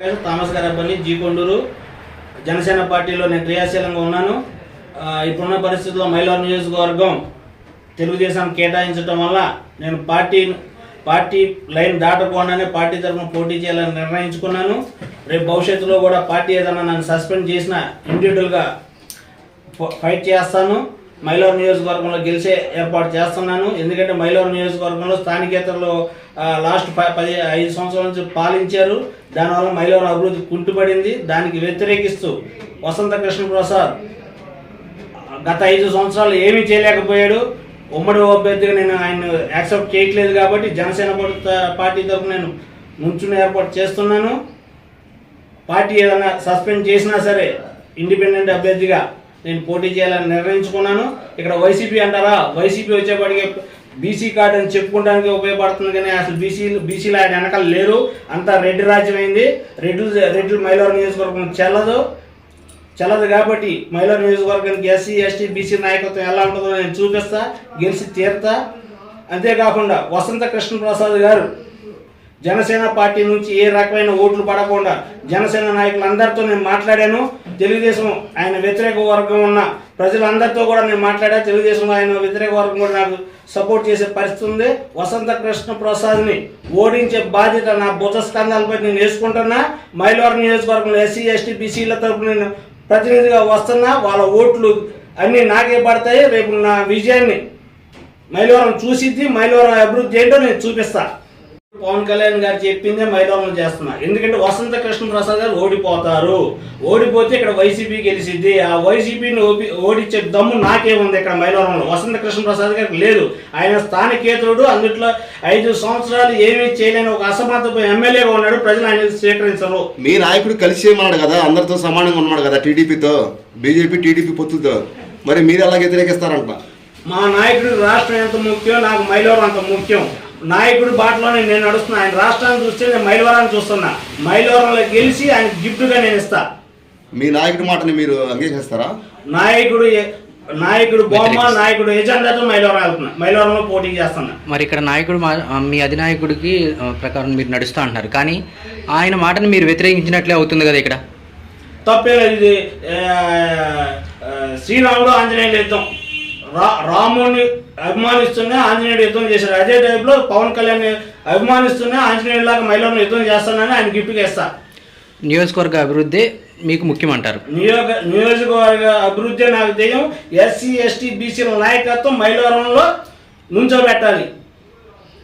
పేరు థామస్ గారబ్బని జీ కొండూరు. జనసేన పార్టీలో నేను క్రియాశీలంగా ఉన్నాను. ఇప్పుడున్న పరిస్థితుల్లో మైలార్ నియోజకవర్గం తెలుగుదేశం కేటాయించడం వల్ల నేను పార్టీ పార్టీ లైన్ దాటకుండానే పార్టీ తరఫున పోటీ చేయాలని నిర్ణయించుకున్నాను. రేపు భవిష్యత్తులో కూడా పార్టీ ఏదైనా నన్ను సస్పెండ్ చేసిన ఇండివిజువల్గా ఫ- ఫైట్ చేస్తాను. మైలూరు నియోజకవర్గంలో గెలిచే ఏర్పాటు చేస్తున్నాను. ఎందుకంటే మైలూరు నియోజకవర్గంలో స్థానికేతరులు లాస్ట్ ప- పది ఐదు సంవత్సరాల నుంచి పాలించారు. దానివల్ల మైలూరు అభివృద్ధి కుంటుపడింది. దానికి వ్యతిరేకిస్తూ వసంత కృష్ణ ప్రసాద్ గత ఐదు సంవత్సరాలు ఏమీ చేయలేకపోయాడు. ఉమ్మడి అభ్యర్థిగా నేను ఆయన యాక్సెప్ట్ చేయట్లేదు కాబట్టి జనసేన పార్టీ- పార్టీ తరఫున నేను నుంచుని ఏర్పాటు చేస్తున్నాను. పార్టీ ఏదైనా సస్పెండ్ చేసినా సరే ఇండిపెండెంట్ అభ్యర్థిగా నేను పోటీ చేయాలని నిర్ణయించుకున్నాను. ఇక్కడ వైసీపీ అంటారా? వైసీపీ వచ్చేప్పటికి బీసీ కార్డు అని చెప్పుకోవడానికి ఉపయోగపడుతుంది కానీ అసలు బీసీలు బీసీలు ఆయన వెనకాల లేరు. అంతా రెడ్డి రాజ్యం అయింది రెడ్డి రెడ్డి మైలవరం నియోజకవర్గం చెల్లదు. చెల్లదు కాబట్టి మహిళా నియోజకవర్గానికి ఎస్సీ ఎస్టీ బీసీ నాయకత్వం ఎలా ఉంటుందో నేను చూపిస్తా గెలిచి తీరుతా. అంతేకాకుండా వసంత కృష్ణప్రసాద్ గారు జనసేన పార్టీ నుంచి ఏ రకమైన ఓట్లు పడకుండా జనసేన నాయకులందరితో నేను మాట్లాడాను. తెలుగుదేశం ఆయన వ్యతిరేక వర్గం ఉన్న ప్రజలందరితో కూడా నేను మాట్లాడా తెలుగుదేశం ఆయన వ్యతిరేక వర్గం కూడా నాకు సపోర్ట్ చేసే పరిస్థితి ఉంది. వసంత కృష్ణ ప్రసాద్ని ఓడించే బాధ్యత నా భుజ స్కంధాలపై నేను వేసుకుంటున్నా. మైలవరం నియోజకవర్గంలో ఎస్సీ ఎస్టీ బీసీల తరపు నేను ప్రతినిధిగా వస్తున్నా. వాళ్ళ ఓట్లు అన్నీ నాకే పడతాయి. రేపు నా విజయాన్ని మైలవరం చూసిద్ది. మైలవరం అభివృద్ధి ఏంటో నేను చూపిస్తాను పవన్ కళ్యాణ్ గారు చెప్పిందే మైలవరం చేస్తున్నా. ఎందుకంటే వసంత కృష్ణ ప్రసాద్ గారు ఓడిపోతారు. ఓడిపోతే ఇక్కడ వైసీపీ గెలిచిద్ది. ఆ వైసీపీని ఓడించే దమ్ము నాకే ఉంది ఇక్కడ మైలవరంలో వసంత కృష్ణ ప్రసాద్ గారికి లేదు. ఆయన స్థానికేతరుడు అందుట్లో ఐదు సంవత్సరాలు ఏమీ చేయలేని ఒక అసమర్థపు ఎమ్మెల్యేగా ఉన్నాడు. ప్రజలు ఆయన స్వీకరించరు. మీ నాయకుడు కలిసి చేయమన్నాడు కదా అందరితో సమానంగా ఉన్నాడు కదా టీడీపీతో బీజేపీ టీడీపీ పొత్తుతో మరి మీరు ఎలా వ్యతిరేకిస్తారంట మా నాయకుడికి రాష్ట్రం ఎంత ముఖ్యం నాకు మైలవరం అంత ముఖ్యం. నాయకుడి బాటలోనే నేను నడుస్తున్నా. ఆయన రాష్ట్రాన్ని చూస్తే నేను మైలవరాన్ని చూస్తున్నా. మైలవరంలో గెలిచి ఆయన గిఫ్ట్గా నేను ఇస్తా. మీ నాయకుడి మాటని మీరు అంగీకరిస్తారా? నాయకుడు నాయకుడు బొమ్మ నాయకుడు ఎజెండాతో మైలవరం వెళ్తున్నా. మైలవరంలో పోటీ చేస్తున్నా. మరి ఇక్కడ నాయకుడు మా మీ అధినాయకుడికి ప్రకారం మీరు నడుస్తూ అంటున్నారు. కానీ ఆయన మాటను మీరు వ్యతిరేకించినట్లే అవుతుంది కదా ఇక్కడ. తప్పే ఇది. శ్రీరాముడు ఆంజనేయుడు యుద్ధం. రా రాముని అభిమానిస్తూనే ఆంజనేయుడు యుద్ధం చేశాడు. అదే టైప్లో పవన్ కళ్యాణ్ అభిమానిస్తూనే ఆంజనేయుడు లాగా మహిళలను యుద్ధం చేస్తానని ఆయన గిఫ్ట్గా ఇస్తా నియోజకవర్గ అభివృద్ధి మీకు ముఖ్యమంటారు. నియోగ నియోజకవర్గ అభివృద్ధి నాకు ధ్యేయం ఎస్సీ ఎస్టీ బీసీల నాయకత్వం మైలవరంలో నుంచోబెట్టాలి.